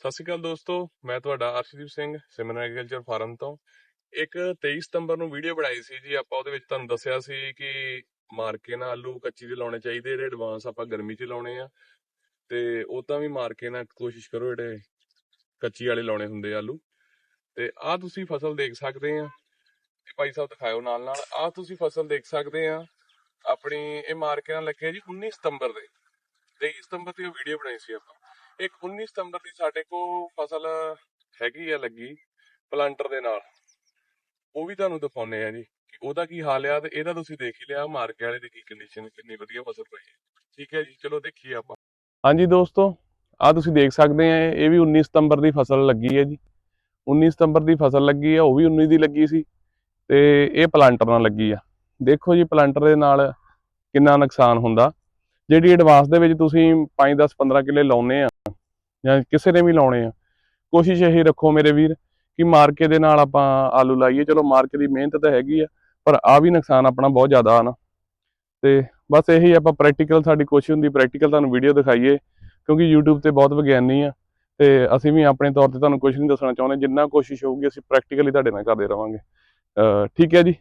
ਸਤਿ ਸ਼੍ਰੀ ਅਕਾਲ ਦੋਸਤੋ, ਮੈਂ ਤੁਹਾਡਾ ਅਰਸ਼ਦੀਪ ਸਿੰਘ, ਸਿਮਰਨ ਐਗਰੀਕਲਚਰ ਫਾਰਮ ਤੋਂ। ਇੱਕ 23 ਸਤੰਬਰ ਨੂੰ ਵੀਡੀਓ ਬਣਾਈ ਸੀ ਜੀ, ਆਪਾਂ ਉਹਦੇ ਵਿੱਚ ਤੁਹਾਨੂੰ ਦੱਸਿਆ ਸੀ ਕਿ ਮਾਰਕੇ ਨਾਲ ਆਲੂ ਕੱਚੀ ਦੇ ਲਾਉਣੇ ਚਾਹੀਦੇ ਜਿਹੜੇ ਐਡਵਾਂਸ ਆਪਾਂ ਗਰਮੀ 'ਚ ਲਾਉਣੇ ਆ। ਤੇ ਉਦਾਂ ਵੀ ਮਾਰਕੇ ਨਾਲ ਕੋਸ਼ਿਸ਼ ਕਰੋ, ਜਿਹੜੇ ਕੱਚੀ ਵਾਲੇ ਲਾਉਣੇ ਹੁੰਦੇ ਆਲੂ। ਤੇ ਆਹ ਤੁਸੀਂ ਫਸਲ ਦੇਖ ਸਕਦੇ ਆ। ਭਾਈ ਸਾਹਿਬ ਦਿਖਾਓ ਨਾਲ ਨਾਲ। ਆਹ ਤੁਸੀਂ ਫਸਲ ਦੇਖ ਸਕਦੇ ਆ। ਆਪਣੀ ਇਹ ਮਾਰ ਕੇ ਨਾ ਲੱਗੇ ਜੀ 19 ਸਤੰਬਰ ਦੇ। 23 ਸਤੰਬਰ ਦੀ ਵੀਡੀਓ ਬਣਾਈ ਸੀ ਆਪਾਂ। ਇੱਕ 19 ਸਤੰਬਰ ਦੀ ਸਾਡੇ ਕੋ ਫਸਲ ਹੈਗੀ ਆ ਲੱਗੀ ਪਲਾਂਟਰ ਦੇ ਨਾਲ। ਉਹ ਵੀ ਤੁਹਾਨੂੰ ਦਿਖਾਉਨੇ ਆ ਜੀ, ਕਿ ਉਹਦਾ ਕੀ ਹਾਲ ਆ ਤੇ ਇਹਦਾ ਤੁਸੀਂ ਦੇਖ ਹੀ ਲਿਆ ਮਾਰਕੇ ਵਾਲੇ ਦੀ ਕੀ ਕੰਡੀਸ਼ਨ ਕਿੰਨੀ ਵਧੀਆ ਫਸਲ ਪਈ ਹੈ। ਠੀਕ ਹੈ ਜੀ, ਚਲੋ ਦੇਖੀਏ ਆਪਾਂ। ਹਾਂਜੀ ਦੋਸਤੋ ਆ ਤੁਸੀਂ ਦੇਖ ਸਕਦੇ ਆ, ਇਹ ਵੀ 19 ਸਤੰਬਰ ਦੀ ਫਸਲ ਲੱਗੀ ਹੈ ਜੀ। 19 ਸਤੰਬਰ ਦੀ ਫਸਲ ਲੱਗੀ ਆ, ਉਹ ਵੀ 19 ਦੀ ਲੱਗੀ ਸੀ, ਤੇ ਇਹ ਪਲਾਂਟਰ ਨਾਲ ਲੱਗੀ ਆ। ਦੇਖੋ ਜੀ ਪਲਾਂਟਰ ਦੇ ਨਾਲ ਕਿੰਨਾ ਨੁਕਸਾਨ ਹੁੰਦਾ। ਜਿਹੜੀ ਐਡਵਾਂਸ ਦੇ ਵਿੱਚ ਤੁਸੀਂ 5 10 15 ਕਿੱਲੇ ਲਾਉਨੇ ਆ ਜਾਂ ਕਿਸੇ ਨੇ ਵੀ ਲਾਉਣੇ ਆ। ਕੋਸ਼ਿਸ਼ ਇਹੀ ਰੱਖੋ ਮੇਰੇ ਵੀਰ, ਕਿ ਮਾਰਕੇ ਦੇ ਨਾਲ ਆਪਾਂ ਆਲੂ ਲਾਈਏ। ਚਲੋ ਮਾਰਕੇ ਦੀ ਮਿਹਨਤ ਤਾਂ ਹੈਗੀ ਆ, ਪਰ ਆ ਵੀ ਨੁਕਸਾਨ ਆਪਣਾ ਬਹੁਤ ਜ਼ਿਆਦਾ ਆ ਨਾ। ਤੇ ਬਸ ਇਹੀ ਆਪਾਂ ਪ੍ਰੈਕਟੀਕਲ ਸਾਡੀ ਕੋਸ਼ਿਸ਼ ਹੁੰਦੀ ਪ੍ਰੈਕਟੀਕਲ ਤੁਹਾਨੂੰ ਵੀਡੀਓ ਦਿਖਾਈਏ, ਕਿਉਂਕਿ YouTube ਤੇ ਬਹੁਤ ਵਿਗਿਆਨੀ ਆ। ਤੇ ਅਸੀਂ ਵੀ ਆਪਣੇ ਤੌਰ ਤੇ ਤੁਹਾਨੂੰ ਕੁਝ ਨਹੀਂ ਦੱਸਣਾ ਚਾਹੁੰਦੇ। ਜਿੰਨਾ ਕੋਸ਼ਿਸ਼ ਹੋਊਗੀ, ਅਸੀਂ ਪ੍ਰੈਕਟੀਕਲੀ ਤੁਹਾਡੇ ਨਾਲ ਕਰਦੇ ਰਵਾਂਗੇ। ਠੀਕ ਹੈ ਜੀ।